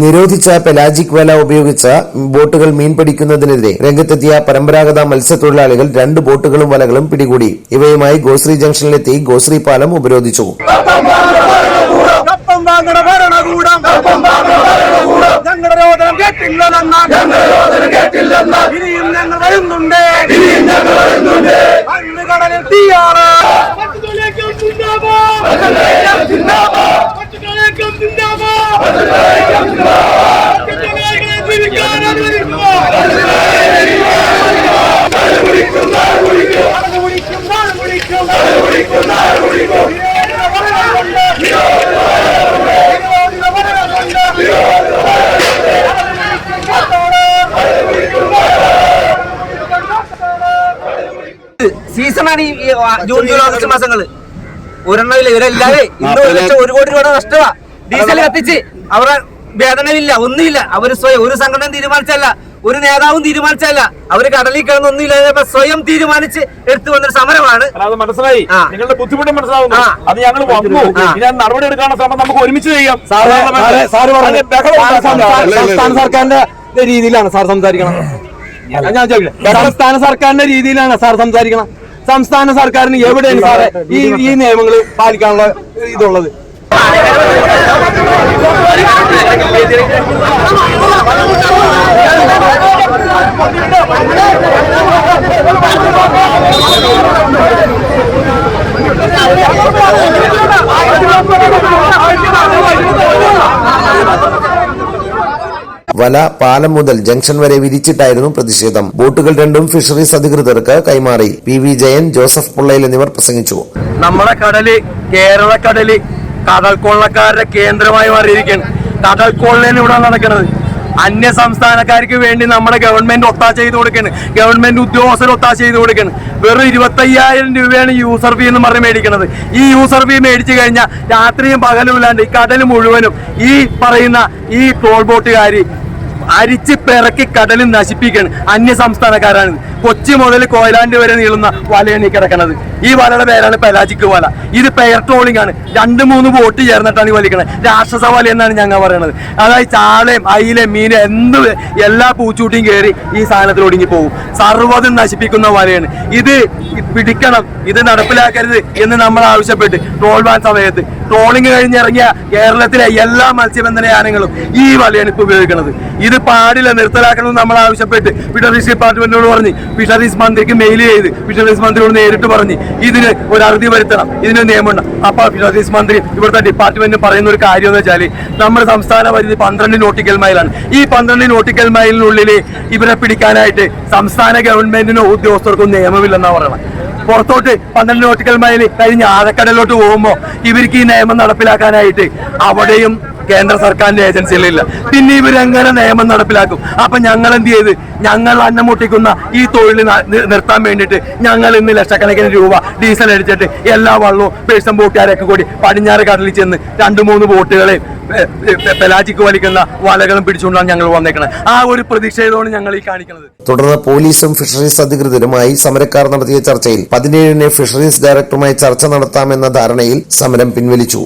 നിരോധിച്ച പെലാജിക് വല ഉപയോഗിച്ച ബോട്ടുകൾ മീൻ പിടിക്കുന്നതിനെതിരെ രംഗത്തെത്തിയ പരമ്പരാഗത മത്സ്യത്തൊഴിലാളികൾ രണ്ട് ബോട്ടുകളും വലകളും പിടികൂടി. ഇവയുമായി ഗോശ്രീ ജംഗ്ഷനിലെത്തി ഗോശ്രീ പാലം ഉപരോധിച്ചു. ഞങ്ങളുടെ കേട്ടില്ലെന്ന ഇനിയും ഞങ്ങൾ വരുന്നുണ്ട്. സീസണാണ് ഈ ഈ ജൂൺ ജൂലൈ ഓഗസ്റ്റ് മാസങ്ങൾ ഒരെണ്ണമില്ല. ഇവരെല്ലാവരും ഇന്ന് ഒരു ലക്ഷം ഒരു കോടി രൂപയുടെ നഷ്ടമാ. ഡീസൽ കത്തിച്ച് അവരുടെ വേദനയില്ല ഒന്നുമില്ല. അവർ സ്വയം ഒരു സംഘടന തീരുമാനിച്ചല്ല ഒരു നേതാവും തീരുമാനിച്ചല്ല അവർ കടലിൽ കിടന്ന് ഒന്നുമില്ല. സ്വയം തീരുമാനിച്ച് എടുത്തു വന്നൊരു സമരമാണ്. അത് മനസ്സിലായി. നിങ്ങളുടെ ബുദ്ധിമുട്ട് മനസ്സിലാവുന്നു അത് ഞങ്ങൾ വന്നു. ആ. ഇനി അത് നടപടി എടുക്കാനുള്ള ശ്രമം നമുക്ക് ഒരുമിച്ച് ചെയ്യാം. സംസ്ഥാന സർക്കാരിന്റെ രീതിയിലാണ് സാർ സംസാരിക്കണം ഞാൻ ചോദിക്കട്ടെ? സംസ്ഥാന സർക്കാരിന്റെ രീതിയിലാണ് സാർ സംസാരിക്കണം സംസ്ഥാന സർക്കാരിന് എവിടെയാണ് സാറേ ഈ ഈ നിയമങ്ങൾ പാലിക്കാനുള്ള ഇതുള്ളത്? വല പാലം മുതൽ ജംഗ്ഷൻ വരെ വിരിച്ചിട്ടായിരുന്നു പ്രതിഷേധം. ബോട്ടുകൾ രണ്ടും ഫിഷറീസ് അധികൃതർക്ക് കൈമാറി. P V Jayan Joseph Pullayil എന്നിവർ പ്രസംഗിച്ചു. നമ്മുടെ കടൽ കേരള കടൽ കടൽ കൊള്ളക്കാരുടെ കേന്ദ്രമായി മാറിയിരിക്കുകയാണ്. കടൽ ഇവിടെ നടക്കുന്നത്. അന്യ സംസ്ഥാനക്കാർക്ക് വേണ്ടി നമ്മുടെ ഗവൺമെന്റ് ഒത്താശ ചെയ്ത് കൊടുക്കണ് ഗവൺമെന്റ് ഉദ്യോഗസ്ഥർ ഒത്താശ ചെയ്ത് കൊടുക്കണ് വെറും ഇരുപത്തയ്യായിരം രൂപയാണ് യൂസർ ഫീ എന്ന് പറഞ്ഞ് മേടിക്കുന്നത് ഈ യൂസർ ഫീ മേടിച്ചു കഴിഞ്ഞാൽ രാത്രിയും പകലും ഇല്ലാണ്ട് ഈ കടൽ മുഴുവനും ഈ പറയുന്ന ഈ ടോൾ ബോട്ടുകാർ അരിച്ച് പിറക്കി കടലിൽ നശിപ്പിക്കുകയാണ്. അന്യ സംസ്ഥാനക്കാരാണ്. കൊച്ചി മുതൽ കോയിലാണ്ടി വരെ നീളുന്ന വലയാണ് ഈ കിടക്കുന്നത് ഈ വലയുടെ പേരാണ് പെലാജിക്ക് വല. ഇത് പെയർ ട്രോളിംഗ് ആണ്. രണ്ട് മൂന്ന് ബോട്ട് ചേർന്നിട്ടാണ് ഈ വലിക്കണത്. രാക്ഷസ വല എന്നാണ് ഞങ്ങൾ പറയുന്നത് അതായത് ചാളയും അയിലയും മീനും എന്ത് എല്ലാ പൂച്ചൂട്ടിയും കയറി ഈ സാധനത്തിൽ ഒടുങ്ങി പോകും. സർവതും നശിപ്പിക്കുന്ന വലയാണ്. ഇത് പിടിക്കണം. ഇത് നടപ്പിലാക്കരുത് എന്ന് നമ്മൾ ആവശ്യപ്പെട്ട് ട്രോൾ ബാൻ സമയത്ത്. ട്രോളിംഗ് കഴിഞ്ഞിറങ്ങിയ കേരളത്തിലെ എല്ലാ മത്സ്യബന്ധന യാനങ്ങളും ഈ വലയാണ് ഇപ്പോൾ ഉപയോഗിക്കുന്നത് ഇത് പാടില്ല നിർത്തലാക്കണമെന്ന് നമ്മൾ ആവശ്യപ്പെട്ട് ഫിഷറീസ് ഡിപ്പാർട്ട്മെന്റിനോട് പറഞ്ഞ് ഫിഷറീസ് മന്ത്രിക്ക് മെയിൽ ചെയ്ത് ഫിഷറീസ് മന്ത്രിയോട് നേരിട്ട് പറഞ്ഞ് ഇതിന് ഒരു അറുതി വരുത്തണം ഇതിന് നിയമം അപ്പൊ ഫിഷറീസ് മന്ത്രി ഇവിടുത്തെ ഡിപ്പാർട്ട്മെന്റ് പറയുന്ന ഒരു കാര്യം എന്ന് വെച്ചാൽ നമ്മുടെ സംസ്ഥാന പരിധി പന്ത്രണ്ട് നോട്ടിക്കൽ മൈലാണ് ഈ പന്ത്രണ്ട് നോട്ടിക്കൽ മൈലിനുള്ളിൽ ഇവരെ പിടിക്കാനായിട്ട് സംസ്ഥാന ഗവൺമെന്റിനോ ഉദ്യോഗസ്ഥർക്കും നിയമമില്ലെന്നാണ് പറയുന്നത് പുറത്തോട്ട് പന്ത്രണ്ട് നോട്ടിക്കൽ മൈൽ കഴിഞ്ഞ് ആഴക്കടലിലോട്ട് പോകുമ്പോൾ ഇവർക്ക് ഈ നിയമം നടപ്പിലാക്കാനായിട്ട് അവിടെയും കേന്ദ്ര സർക്കാരിന്റെ ഏജൻസികളില്ല. പിന്നെ ഇവരെങ്ങനെ നിയമം നടപ്പിലാക്കും? അപ്പൊ ഞങ്ങൾ എന്ത് ചെയ്ത്? ഞങ്ങൾ അന്നം മുട്ടിക്കുന്ന ഈ തൊഴിൽ നിർത്താൻ വേണ്ടിയിട്ട് ഞങ്ങൾ ഇന്ന് ലക്ഷക്കണക്കിന് രൂപ ഡീസൽ അടിച്ചിട്ട് എല്ലാ വള്ളവും പേഴ്സൺ ബോട്ടുകാരൊക്കെ കൂടി പടിഞ്ഞാറ് കടലിൽ ചെന്ന് രണ്ട് മൂന്ന് ബോട്ടുകളെ പെ- പെ- പെലാജിക്ക് വലിക്കുന്ന വലകളും പിടിച്ചുകൊണ്ടാണ് ഞങ്ങൾ വന്നേക്കുന്നത് ആ ഒരു പ്രതീക്ഷയിലാണ് ഞങ്ങൾ ഈ കാണിക്കുന്നത് തുടർന്ന് പോലീസും ഫിഷറീസ് അധികൃതരുമായി സമരക്കാർ നടത്തിയ ചർച്ചയിൽ പതിനേഴിന് ഫിഷറീസ് ഡയറക്ടറുമായി ചർച്ച നടത്താമെന്ന ധാരണയിൽ സമരം പിൻവലിച്ചു.